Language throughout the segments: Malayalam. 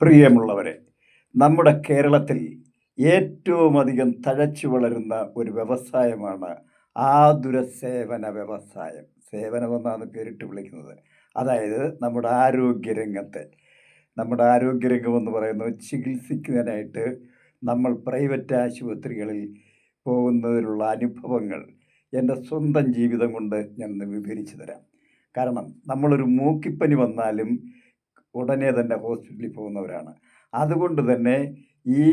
പ്രിയമുള്ളവരെ നമ്മുടെ കേരളത്തിൽ ഏറ്റവും അധികം തഴച്ചു വളരുന്ന ഒരു വ്യവസായമാണ് ആതുര സേവന വ്യവസായം. സേവനമെന്നാണ് പേരിട്ട് വിളിക്കുന്നത്. അതായത് നമ്മുടെ ആരോഗ്യരംഗത്തെ. നമ്മുടെ ആരോഗ്യരംഗം എന്ന് പറയുന്നത് ചികിത്സിക്കുന്നതിനായിട്ട് നമ്മൾ പ്രൈവറ്റ് ആശുപത്രികളിൽ പോകുന്നതിലുള്ള അനുഭവങ്ങൾ എന്റെ സ്വന്തം ജീവിതം കൊണ്ട് ഞാൻ വിവരിച്ചു തരാം. കാരണം നമ്മളൊരു മൂക്കിപ്പനി വന്നാലും ഉടനെ തന്നെ ഹോസ്പിറ്റലിൽ പോകുന്നവരാണ്. അതുകൊണ്ട് തന്നെ ഈ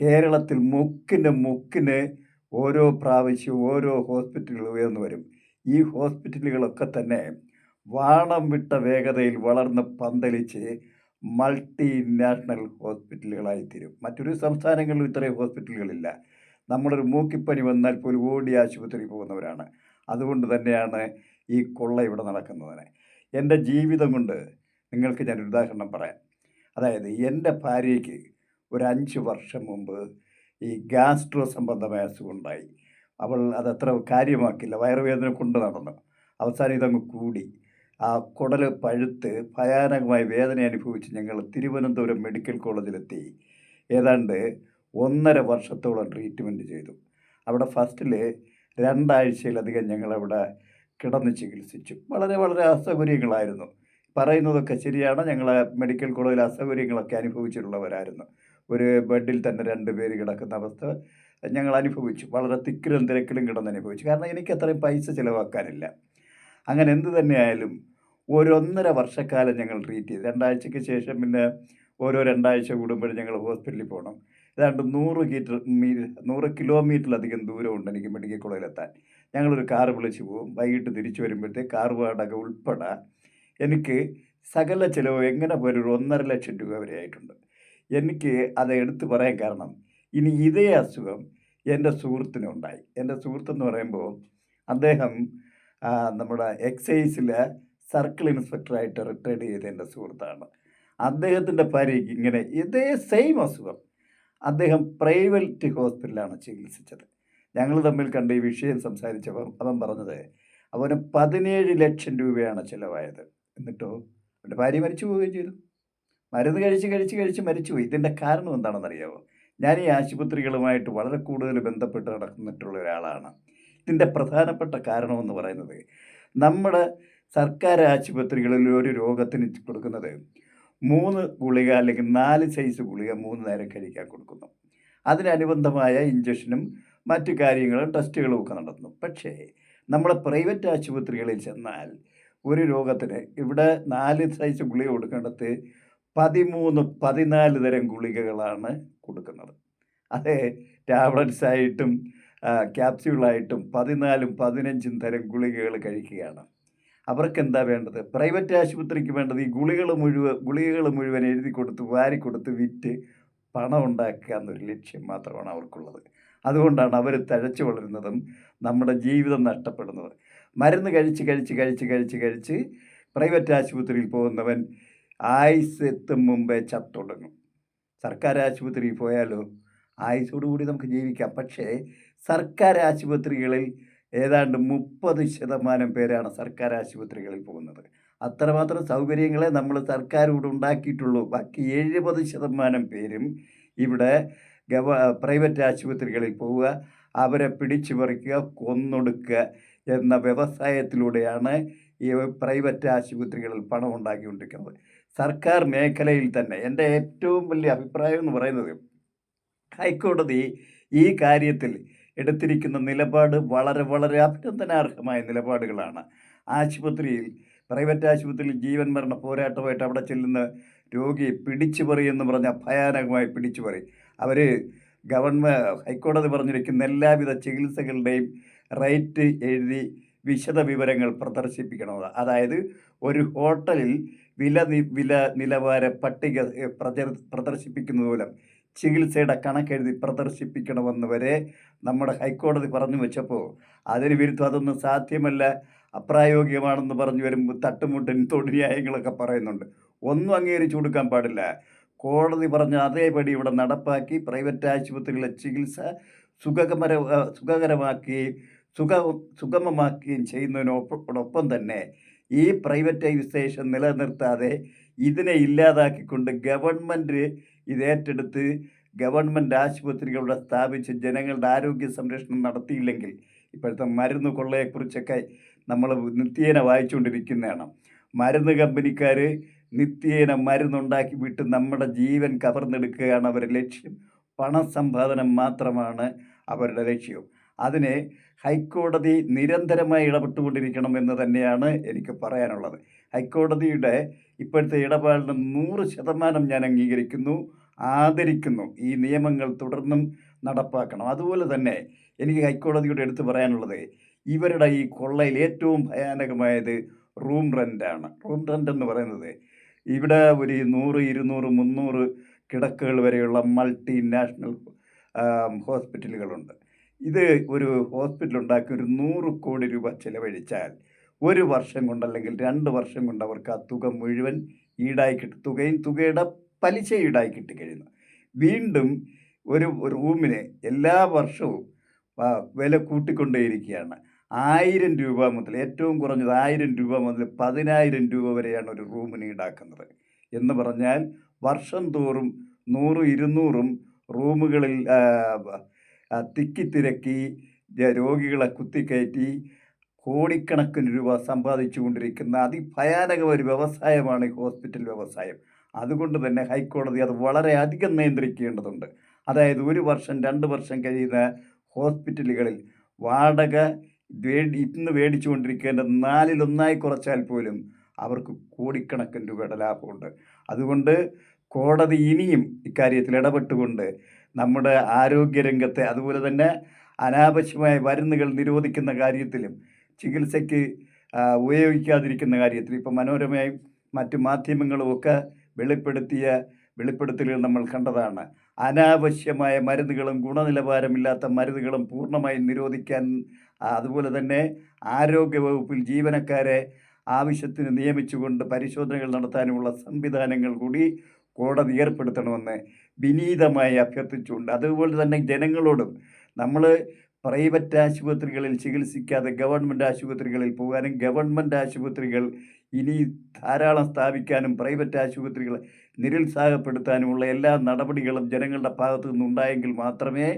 കേരളത്തിൽ മുക്കിന് മുക്കിന് ഓരോ പ്രാവശ്യവും ഓരോ ഹോസ്പിറ്റലുകൾ ഉയർന്നു വരും. ഈ ഹോസ്പിറ്റലുകളൊക്കെ തന്നെ വാണം വിട്ട വേഗതയിൽ വളർന്ന് പന്തലിച്ച് മൾട്ടി നാഷണൽ ഹോസ്പിറ്റലുകളായി തീരും മറ്റൊരു സംസ്ഥാനങ്ങളിലും ഇത്രയും ഹോസ്പിറ്റലുകളില്ല. നമ്മളൊരു മൂക്കിപ്പനി വന്നാൽ പോലും ഓടി ആശുപത്രി പോകുന്നവരാണ്. അതുകൊണ്ട് തന്നെയാണ് ഈ കൊള്ള ഇവിടെ നടക്കുന്നതിന്. എന്റെ ജീവിതം കൊണ്ട് നിങ്ങൾക്ക് ഞാനൊരു ഉദാഹരണം പറയാം. അതായത് എന്റെ ഭാര്യയ്ക്ക് ഒരു അഞ്ച് വർഷം മുമ്പ് ഈ ഗ്യാസ്ട്രോ സംബന്ധമായ അസുഖം ഉണ്ടായി അവൾ അതത്ര കാര്യമാക്കില്ല വയറുവേദന കൊണ്ട് നടന്നു. അവസാനം ഇതങ്ങ് കൂടി. ആ കുടൽ പഴുത്ത് ഭയാനകമായ വേദന അനുഭവിച്ച് ഞങ്ങൾ തിരുവനന്തപുരം മെഡിക്കൽ കോളേജിലെത്തി. ഏതാണ്ട് ഒന്നര വർഷത്തോളം ട്രീറ്റ്മെന്റ് ചെയ്തു. അവിടെ ഫസ്റ്റിൽ രണ്ടാഴ്ചയിലധികം ഞങ്ങളവിടെ കിടന്ന് ചികിത്സിച്ചു. വളരെ വളരെ അസൗകര്യങ്ങളായിരുന്നു. പറയുന്നതൊക്കെ ശരിയാണ്. ഞങ്ങൾ മെഡിക്കൽ കോളേജിൽ അസൗകര്യങ്ങളൊക്കെ അനുഭവിച്ചിട്ടുള്ളവരായിരുന്നു. ഒരു ബെഡിൽ തന്നെ രണ്ട് പേര് കിടക്കുന്ന അവസ്ഥ ഞങ്ങൾ അനുഭവിച്ചു. വളരെ തിക്കിലും തിരക്കിലും കിടന്ന് അനുഭവിച്ചു. കാരണം എനിക്ക് അത്രയും പൈസ ചിലവാക്കാനില്ല. അങ്ങനെ എന്ത് തന്നെയായാലും ഒരൊന്നര വർഷക്കാലം ഞങ്ങൾ ട്രീറ്റ് ചെയ്തു. രണ്ടാഴ്ചയ്ക്ക് ശേഷം പിന്നെ ഓരോ രണ്ടാഴ്ച കൂടുമ്പോഴും ഞങ്ങൾ ഹോസ്പിറ്റലിൽ പോകണം. ഏതാണ്ട് നൂറ് കീറ്റർ മീ നൂറ് കിലോമീറ്ററിലധികം ദൂരമുണ്ട് എനിക്ക് മെഡിക്കൽ കോളേജിലെത്താൻ. ഞങ്ങളൊരു കാറ് വിളിച്ച് പോകും വൈകിട്ട് തിരിച്ചു വരുമ്പോഴത്തേക്ക് കാർ വാടക ഉൾപ്പെടെ എനിക്ക് സകല ചിലവ് എങ്ങനെ പോലും ഒരു ഒന്നര ലക്ഷം രൂപ വരെ ആയിട്ടുണ്ട്. എനിക്ക് അത് എടുത്തു പറയാൻ കാരണം ഇനി ഇതേ അസുഖം എന്റെ സുഹൃത്തിനുണ്ടായി എന്റെ സുഹൃത്തെന്ന് പറയുമ്പോൾ അദ്ദേഹം നമ്മുടെ എക്സൈസിലെ സർക്കിൾ ഇൻസ്പെക്ടറായിട്ട് റിട്ടയർഡ് ചെയ്ത എന്റെ സുഹൃത്താണ്. അദ്ദേഹത്തിന്റെ ഭാര്യയ്ക്ക് ഇങ്ങനെ ഇതേ സെയിം അസുഖം. അദ്ദേഹം പ്രൈവറ്റ് ഹോസ്പിറ്റലിലാണ് ചികിത്സിച്ചത്. ഞങ്ങൾ തമ്മിൽ കണ്ട് ഈ വിഷയം സംസാരിച്ചപ്പം അവൻ പറഞ്ഞത് അവന് പതിനേഴ് ലക്ഷം രൂപയാണ് ചിലവായത്. എന്നിട്ടോ? എന്റെ ഭാര്യ മരിച്ചു പോവുകയും ചെയ്തു. മരുന്ന് കഴിച്ച് കഴിച്ച് കഴിച്ച് മരിച്ചുപോയി ഇതിന്റെ കാരണം എന്താണെന്നറിയാമോ ഞാൻ ഈ ആശുപത്രികളുമായിട്ട് വളരെ കൂടുതൽ ബന്ധപ്പെട്ട് നടന്നിട്ടുള്ള ഒരാളാണ്. ഇതിന്റെ പ്രധാനപ്പെട്ട കാരണമെന്ന് പറയുന്നത് നമ്മുടെ സർക്കാർ ആശുപത്രികളിൽ ഒരു രോഗത്തിന് കൊടുക്കുന്നത് മൂന്ന് ഗുളിക അല്ലെങ്കിൽ നാല് സൈസ് ഗുളിക മൂന്ന് നേരം കഴിക്കാൻ കൊടുക്കുന്നു. അതിനനുബന്ധമായ ഇഞ്ചക്ഷനും മറ്റു കാര്യങ്ങളും ടെസ്റ്റുകളും ഒക്കെ നടത്തുന്നു. പക്ഷേ നമ്മുടെ പ്രൈവറ്റ് ആശുപത്രികളിൽ ചെന്നാൽ ഒരു രോഗത്തിന് ഇവിടെ നാല് സൈസ് ഗുളിക കൊടുക്കേണ്ടത് പതിമൂന്ന് പതിനാല് തരം ഗുളികകളാണ് കൊടുക്കുന്നത്. അത് ടാബ്ലറ്റ്സ് ആയിട്ടും ക്യാപ്സ്യൂളായിട്ടും പതിനാലും പതിനഞ്ചും തരം ഗുളികകൾ കഴിക്കുകയാണ്. അവർക്ക് എന്താ വേണ്ടത്? പ്രൈവറ്റ് ആശുപത്രിക്ക് വേണ്ടത് ഈ ഗുളികൾ മുഴുവൻ ഗുളികകൾ മുഴുവൻ എഴുതി കൊടുത്ത് വാരി കൊടുത്ത് വിറ്റ് പണം ഉണ്ടാക്കുക എന്നൊരു ലക്ഷ്യം മാത്രമാണ് അവർക്കുള്ളത്. അതുകൊണ്ടാണ് അവർ തഴച്ചു വളരുന്നതും നമ്മുടെ ജീവിതം നഷ്ടപ്പെടുന്നത്. മരുന്ന് കഴിച്ച് കഴിച്ച് കഴിച്ച് കഴിച്ച് കഴിച്ച് പ്രൈവറ്റ് ആശുപത്രിയിൽ പോകുന്നവൻ ആയുസ് എത്തും മുമ്പേ ചത്തൊടുങ്ങും. സർക്കാർ ആശുപത്രിയിൽ പോയാലോ ആയുസോടുകൂടി നമുക്ക് ജീവിക്കാം. പക്ഷേ സർക്കാർ ആശുപത്രികളിൽ ഏതാണ്ട് മുപ്പത് ശതമാനം പേരാണ് സർക്കാർ ആശുപത്രികളിൽ പോകുന്നത്. അത്രമാത്രം സൗകര്യങ്ങളെ നമ്മൾ സർക്കാരോട് ഉണ്ടാക്കിയിട്ടുള്ളൂ. ബാക്കി എഴുപത് ശതമാനം പേരും ഇവിടെ ഗവ പ്രൈവറ്റ് ആശുപത്രികളിൽ പോവുക അവരെ പിടിച്ചു പറിക്കുക കൊന്നൊടുക്കുക എന്ന വ്യവസായത്തിലൂടെയാണ് ഈ പ്രൈവറ്റ് ആശുപത്രികളിൽ പണം ഉണ്ടാക്കിക്കൊണ്ടിരിക്കുന്നത്. സർക്കാർ മേഖലയിൽ തന്നെ എന്റെ ഏറ്റവും വലിയ അഭിപ്രായം എന്ന് പറയുന്നത് ഹൈക്കോടതി ഈ കാര്യത്തിൽ എടുത്തിരിക്കുന്ന നിലപാട് വളരെ വളരെ അഭിനന്ദനാർഹമായ നിലപാടുകളാണ്. ആശുപത്രിയിൽ പ്രൈവറ്റ് ആശുപത്രിയിൽ ജീവൻ മരണ പോരാട്ടമായിട്ട് അവിടെ ചെല്ലുന്ന രോഗിയെ പിടിച്ചു എന്ന് പറഞ്ഞ ഭയാനകമായി പിടിച്ചു പറി അവർ ഗവൺമെന്റ് ഹൈക്കോടതി പറഞ്ഞിരിക്കുന്ന എല്ലാവിധ ചികിത്സകളുടെയും റേറ്റ് എഴുതി വിശദ വിവരങ്ങൾ പ്രദർശിപ്പിക്കണം. അതായത് ഒരു ഹോട്ടലിൽ വില വില നിലവാര പട്ടിക പ്രദർശിപ്പിക്കുന്നത് മൂലം ചികിത്സയുടെ കണക്കെഴുതി പ്രദർശിപ്പിക്കണമെന്ന് വരെ നമ്മുടെ ഹൈക്കോടതി പറഞ്ഞു വെച്ചപ്പോൾ അതിന് വിരുദ്ധം അതൊന്നും സാധ്യമല്ല അപ്രായോഗികമാണെന്ന് പറഞ്ഞു വരുമ്പോൾ തട്ടുമുട്ടൻ തൊടിന്യായങ്ങളൊക്കെ പറയുന്നുണ്ട്. ഒന്നും അംഗീകരിച്ചു കൊടുക്കാൻ പാടില്ല. കോടതി പറഞ്ഞ അതേപടി ഇവിടെ നടപ്പാക്കി പ്രൈവറ്റ് ആശുപത്രികളിലെ ചികിത്സ സുഖകമര സുഖകരമാക്കി സുഖ സുഗമമാക്കുകയും ചെയ്യുന്നതിനോടൊപ്പം തന്നെ ഈ പ്രൈവറ്റൈസേഷൻ നിലനിർത്താതെ ഇതിനെ ഇല്ലാതാക്കിക്കൊണ്ട് ഗവൺമെന്റ് ഇത് ഏറ്റെടുത്ത് ഗവൺമെന്റ് ആശുപത്രികളുടെ സ്ഥാപിച്ച് ജനങ്ങളുടെ ആരോഗ്യ സംരക്ഷണം നടത്തിയില്ലെങ്കിൽ ഇപ്പോഴത്തെ മരുന്ന് കൊള്ളയെക്കുറിച്ചൊക്കെ നമ്മൾ നിത്യേന വായിച്ചുകൊണ്ടിരിക്കുന്നതാണ്. മരുന്ന് കമ്പനിക്കാർ നിത്യേന മരുന്നുണ്ടാക്കി വിട്ട് നമ്മുടെ ജീവൻ കവർന്നെടുക്കുകയാണ് അവരുടെ ലക്ഷ്യം. പണസമ്പാദനം മാത്രമാണ് അവരുടെ ലക്ഷ്യം. അതിന് ഹൈക്കോടതി നിരന്തരമായി ഇടപെട്ടുകൊണ്ടിരിക്കണം എന്ന് തന്നെയാണ് എനിക്ക് പറയാനുള്ളത്. ഹൈക്കോടതിയുടെ ഇപ്പോഴത്തെ ഇടപാടിന് നൂറ് ശതമാനം ഞാൻ അംഗീകരിക്കുന്നു ആദരിക്കുന്നു. ഈ നിയമങ്ങൾ തുടർന്നും നടപ്പാക്കണം. അതുപോലെ തന്നെ എനിക്ക് ഹൈക്കോടതിയോട് എടുത്തു പറയാനുള്ളത് ഇവരുടെ ഈ കൊള്ളയിൽ ഏറ്റവും ഭയാനകമായത് റൂം റെന്റാണ് റൂം റെന്റ് എന്ന് പറയുന്നത് ഇവിടെ ഒരു നൂറ് ഇരുന്നൂറ് മുന്നൂറ് കിടക്കുകൾ വരെയുള്ള മൾട്ടി നാഷണൽ ഹോസ്പിറ്റലുകളുണ്ട്. ഇത് ഒരു ഹോസ്പിറ്റൽ ഉണ്ടാക്കി ഒരു നൂറ് കോടി രൂപ ചിലവഴിച്ചാൽ ഒരു വർഷം കൊണ്ട് അല്ലെങ്കിൽ രണ്ട് വർഷം കൊണ്ട് അവർക്ക് ആ തുക മുഴുവൻ ഈടായി കിട്ടും. തുകയും തുകയുടെ പലിശ ഈടായി കിട്ടിക്കഴിയുന്നു വീണ്ടും ഒരു റൂമിന് എല്ലാ വർഷവും വില കൂട്ടിക്കൊണ്ടേയിരിക്കുകയാണ്. ആയിരം രൂപ മുതൽ ഏറ്റവും കുറഞ്ഞത് ആയിരം രൂപ മുതൽ പതിനായിരം രൂപ വരെയാണ് ഒരു റൂമിന് ഈടാക്കുന്നത്. എന്ന് പറഞ്ഞാൽ വർഷം തോറും നൂറും ഇരുന്നൂറും റൂമുകളിൽ തിക്കിത്തിരക്കി രോഗികളെ കുത്തിക്കയറ്റി കോടിക്കണക്കിന് രൂപ സമ്പാദിച്ചു കൊണ്ടിരിക്കുന്ന അതിഭയാനക ഒരു വ്യവസായമാണ് ഹോസ്പിറ്റൽ വ്യവസായം. അതുകൊണ്ട് തന്നെ ഹൈക്കോടതി അത് വളരെ അധികം നിയന്ത്രിക്കേണ്ടതുണ്ട്. അതായത് ഒരു വർഷം രണ്ട് വർഷം കഴിയുന്ന ഹോസ്പിറ്റലുകളിൽ വാടക ഇന്ന് മേടിച്ചു കൊണ്ടിരിക്കേണ്ട നാലിലൊന്നായി കുറച്ചാൽ പോലും അവർക്ക് കോടിക്കണക്കിന് രൂപയുടെ ലാഭമുണ്ട്. അതുകൊണ്ട് കോടതി ഇനിയും ഇക്കാര്യത്തിൽ ഇടപെട്ടുകൊണ്ട് നമ്മുടെ ആരോഗ്യരംഗത്തെ അതുപോലെ തന്നെ അനാവശ്യമായ മരുന്നുകൾ നിരോധിക്കുന്ന കാര്യത്തിലും ചികിത്സയ്ക്ക് ഉപയോഗിക്കാതിരിക്കുന്ന കാര്യത്തിലും ഇപ്പം മനോരമയും മറ്റു മാധ്യമങ്ങളും ഒക്കെ വെളിപ്പെടുത്തിയ വെളിപ്പെടുത്തലുകൾ നമ്മൾ കണ്ടതാണ്. അനാവശ്യമായ മരുന്നുകളും ഗുണനിലവാരമില്ലാത്ത മരുന്നുകളും പൂർണമായും നിരോധിക്കാൻ അതുപോലെ തന്നെ ആരോഗ്യവകുപ്പിൽ ജീവനക്കാരെ ആവശ്യത്തിന് നിയമിച്ചുകൊണ്ട് പരിശോധനകൾ നടത്താനുമുള്ള സംവിധാനങ്ങൾ കൂടി കോടതി ഏർപ്പെടുത്തണമെന്ന് വിനീതമായി അഭ്യർത്ഥിച്ചുകൊണ്ട് അതുപോലെ തന്നെ ജനങ്ങളോടും നമ്മൾ പ്രൈവറ്റ് ആശുപത്രികളിൽ ചികിത്സിക്കാതെ ഗവൺമെന്റ് ആശുപത്രികളിൽ പോകാനും ഗവൺമെന്റ് ആശുപത്രികൾ ഇനി ധാരാളം സ്ഥാപിക്കാനും പ്രൈവറ്റ് ആശുപത്രികളെ നിരുത്സാഹപ്പെടുത്താനുമുള്ള എല്ലാ നടപടികളും ജനങ്ങളുടെ ഭാഗത്തു നിന്നുണ്ടായെങ്കിൽ മാത്രമേ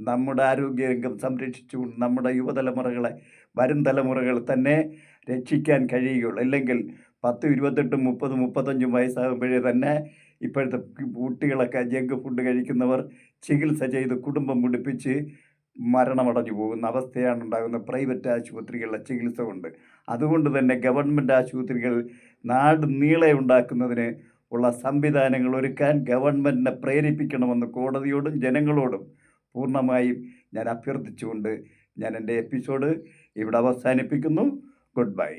നമ്മുടെ ആരോഗ്യരംഗം സംരക്ഷിച്ചുകൊണ്ട് നമ്മുടെ യുവതലമുറകളെ വരും തലമുറകൾ തന്നെ രക്ഷിക്കാൻ കഴിയുകയുള്ളൂ. അല്ലെങ്കിൽ പത്ത് ഇരുപത്തെട്ടും മുപ്പത് മുപ്പത്തഞ്ചും വയസ്സാകുമ്പോഴേ തന്നെ ഇപ്പോഴത്തെ കുട്ടികളൊക്കെ ജങ്ക് ഫുഡ് കഴിക്കുന്നവർ ചികിത്സ ചെയ്ത് കുടുംബം മുടിപ്പിച്ച് മരണമടഞ്ഞു പോകുന്ന അവസ്ഥയാണ് ഉണ്ടാകുന്നത് പ്രൈവറ്റ് ആശുപത്രികളിലെ ചികിത്സ കൊണ്ട്. അതുകൊണ്ട് തന്നെ ഗവൺമെന്റ് ആശുപത്രികൾ നാട് നീളെ ഉണ്ടാക്കുന്നതിന് ഉള്ള സംവിധാനങ്ങൾ ഒരുക്കാൻ ഗവൺമെന്റിനെ പ്രേരിപ്പിക്കണമെന്ന് കോടതിയോടും ജനങ്ങളോടും പൂർണമായും ഞാൻ അഭ്യർത്ഥിച്ചുകൊണ്ട് ഞാൻ എന്റെ എപ്പിസോഡ് ഇവിടെ അവസാനിപ്പിക്കുന്നു. Good bye